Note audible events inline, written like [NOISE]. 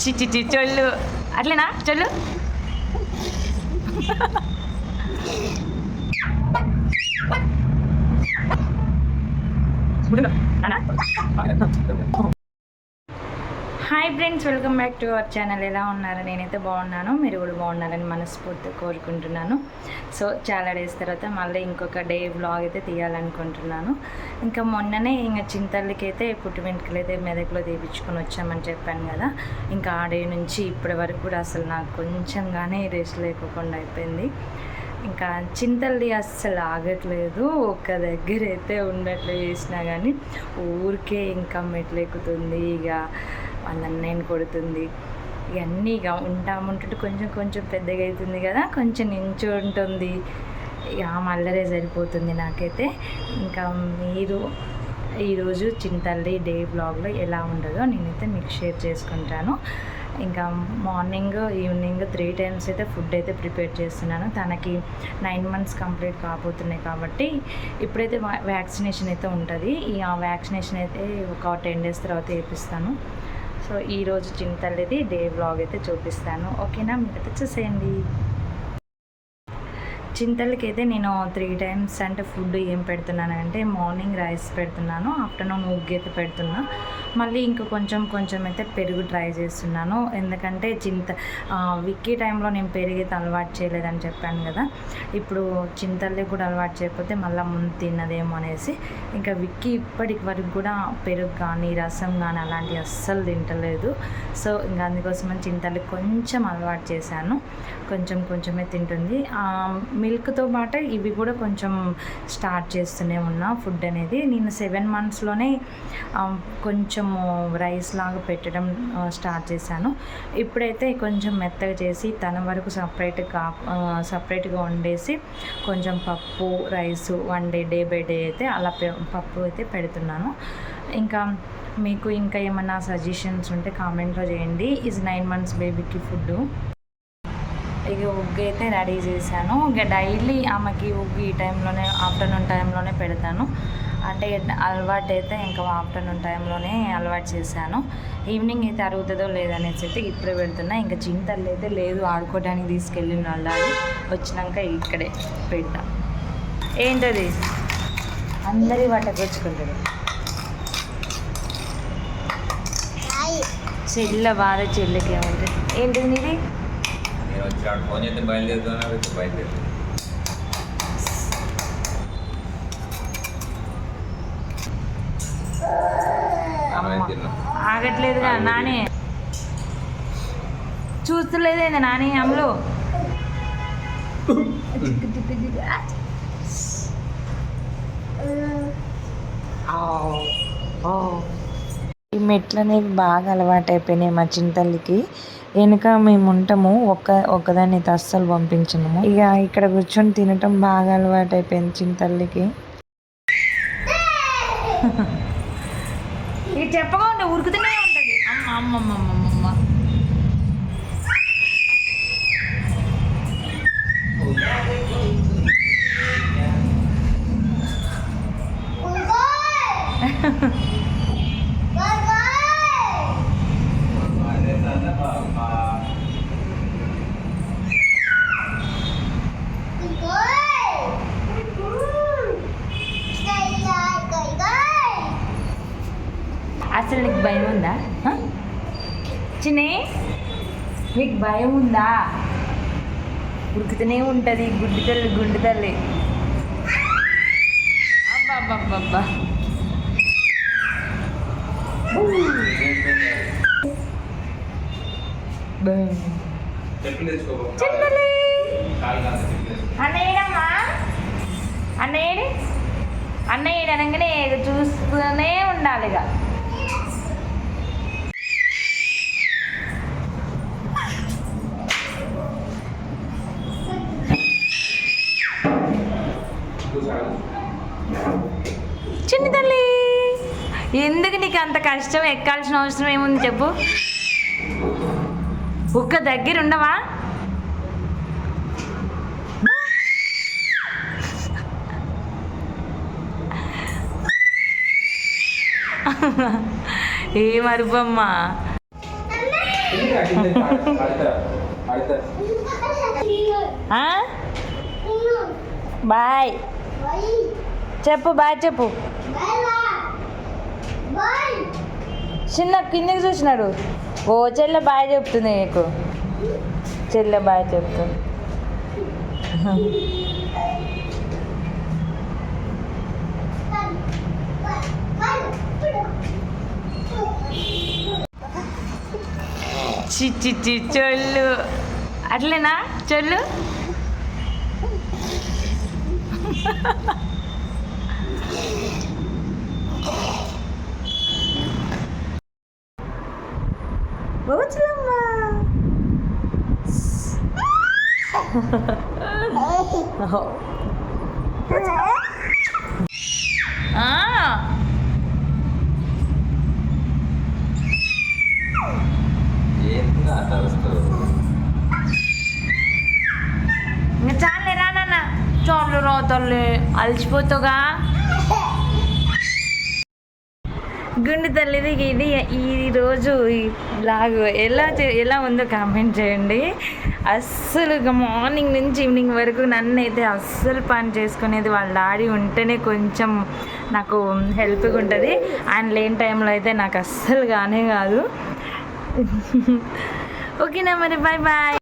చిచ్చి చొల్లు. అట్లేనా? చొల్లు? Hi friends welcome back to our channel. ఎలా ఉన్నారు? నేనైతే బాగున్నాను. మీరు కూడా బాగున్నారని మనస్ఫూర్తిగా కోరుకుంటున్నాను. సో చాలా డేస్ తర్వాత మళ్ళీ ఇంకొక డే వ్లాగ్ అయితే తీయాలనుకుంటున్నాను. ఇంకా మొన్ననే ఇంకా చింతల్లికి అయితే పుట్టి వెంట్రుకలు అయితే మెదక్లో తీపించుకొని వచ్చామని చెప్పాను కదా. ఇంకా ఆ డే నుంచి ఇప్పటి వరకు కూడా అసలు నాకు కొంచెం కానీ రెస్ట్ లేకోకుండా అయిపోయింది. ఇంకా చింతల్లి అస్సలు ఆగట్లేదు. ఒక్క దగ్గర అయితే ఉండట్లు చేసినా కానీ ఊరికే ఇంకా మెట్లు ఎక్కుతుంది ఇక వాళ్ళ అన్నయ్యని కొడుతుంది. ఇవన్నీ ఇక ఉంటాముంటుంటే కొంచెం కొంచెం పెద్దగా అవుతుంది కదా కొంచెం నించు ఉంటుంది. ఇక మల్లరే సరిపోతుంది నాకైతే. ఇంకా మీరు ఈరోజు చింతల్లి డే బ్లాగ్లో ఎలా ఉండదో నేనైతే మీకు షేర్ చేసుకుంటాను. ఇంకా మార్నింగ్ ఈవినింగ్ త్రీ టైమ్స్ అయితే ఫుడ్ అయితే ప్రిపేర్ చేస్తున్నాను. తనకి నైన్ మంత్స్ కంప్లీట్ కాబోతున్నాయి కాబట్టి ఇప్పుడైతే వ్యాక్సినేషన్ అయితే ఉంటుంది. ఈ ఆ వ్యాక్సినేషన్ అయితే ఒక టెన్ డేస్ తర్వాత వేపిస్తాను సో ఈరోజు చింతల్లిది డే బ్లాగ్ అయితే చూపిస్తాను. ఓకేనా? మీరైతే చూసేయండి. చింతలకి అయితే నేను త్రీ టైమ్స్ అంటే ఫుడ్ ఏం పెడుతున్నాను అంటే మార్నింగ్ రైస్ పెడుతున్నాను ఆఫ్టర్నూన్ ఉగ్గు అయితే పెడుతున్నా. మళ్ళీ ఇంకా కొంచెం కొంచెం అయితే పెరుగు ట్రై చేస్తున్నాను. ఎందుకంటే చింత విక్కీ టైంలో నేను పెరుగు అలవాటు చేయలేదని చెప్పాను కదా. ఇప్పుడు చింతల్లి కూడా అలవాటు చేయకపోతే మళ్ళీ ముందు తిన్నదేమో అనేసి. ఇంకా విక్కీ ఇప్పటికి వరకు కూడా పెరుగు కానీ రసం కానీ అలాంటివి అస్సలు తింటలేదు. సో ఇంకా అందుకోసమని చింతల్లి కొంచెం అలవాటు చేశాను. కొంచెం కొంచెమే తింటుంది. మీ మిల్క్తో పాటు ఇవి కూడా కొంచెం స్టార్ట్ చేస్తూనే ఉన్నా ఫుడ్ అనేది. నేను సెవెన్ మంత్స్లోనే కొంచెము రైస్ లాగా పెట్టడం స్టార్ట్ చేశాను. ఇప్పుడైతే కొంచెం మెత్తగా చేసి తన వరకు సపరేట్గా సపరేట్గా వండేసి కొంచెం పప్పు rice one day day by day అయితే అలా పె- పప్పు అయితే పెడుతున్నాను. ఇంకా మీకు ఇంకా ఏమన్నా సజెషన్స్ ఉంటే కామెంట్లో చేయండి. ఇది నైన్ మంత్స్ బేబీకి ఫుడ్ ఇక ఉగ్గు అయితే రెడీ చేశాను. ఇక డైలీ ఆమెకి ఉగ్గు ఈ టైంలోనే ఆఫ్టర్నూన్ టైంలోనే పెడతాను. అంటే అలవాటు అయితే ఇంకా ఆఫ్టర్నూన్ టైంలోనే అలవాటు చేశాను. ఈవినింగ్ అయితే అరుగుతుందో లేదనేసి అయితే ఇప్పుడే పెడుతున్నా. ఇంకా చింతలు అయితే లేదు ఆడుకోవడానికి తీసుకెళ్ళిన వాళ్ళు వచ్చినాక ఇక్కడే పెడతా ఏంటది? అందరి పట్టకొచ్చుకుంటారు చెల్ల బాధ చెల్లెకి ఏముంటుంది? ఏంటిది నీది? నేను వచ్చి ఆడ ఫోన్ చేస్తే బయలుదేరుతున్నారు అయితే బయలుదేరు ఆగట్లేదుగా నాని. చూస్తలేదేంది నాని అమ్ములు ఈ మెట్లు అనేవి బాగా అలవాటు అయిపోయినాయి మా చింతల్లికి వెనుక మేము ఉంటాము. ఒక్క ఒక్కదాన్ని అస్సలు పంపించము. ఇక ఇక్కడ కూర్చొని తినటం బాగా అలవాటు అయిపోయింది చింతల్లికి [LAUGHS] ఇది చెప్పకుండా ఉరుకుతూనే ఉంటుంది. అమ్మ అమ్మ. అసలు నీకు భయం ఉందా? చిన్ని నీకు భయం ఉందా? ఉరుకుతూనే ఉంటుంది గుడ్డి తల్లి గుండు తల్లి. తెచ్చుకో. అన్నయ్యడమ్మా అన్నయ్యడి అన్నయ్యడు అనగానే చూస్తూనే ఉండాలి ఇక ఎందుకు నీకు అంత కష్టం? ఎక్కాల్సిన అవసరం ఏముంది చెప్పు. ఒక్క దగ్గర ఉండవా? ఏ మరుపమ్మా? బాయ్ చెప్పు బాయ్ చెప్పు. చిన్న కిందకి చూసినాడు. ఓ చెల్లె బాయ్ చెప్తుంది నీకు. చెల్లె బాయ్ చెప్తుంది. చి చెల్లు చొల్లు. అట్లేనా చొల్లు? ఏంటి నా తరుస్తూ ఇంకా చాలే రా నాన్న చాలు రా తల్లి అలసిపోతావుగా గుండె తల్లిది ఇది. ఈరోజు రోజు బ్లాగ్ ఎలా చే- ఎలా ఉందో కామెంట్ చేయండి. అస్సలు మార్నింగ్ నుంచి ఈవినింగ్ వరకు నన్ను అయితే అస్సలు పని చేసుకునేది వాళ్ళ డాడీ ఉంటేనే కొంచెం నాకు హెల్ప్గా ఉంటుంది. ఆయన లేని టైంలో అయితే నాకు అస్సలు కానే కాదు. [LAUGHS] ఓకేనా మరి? Bye bye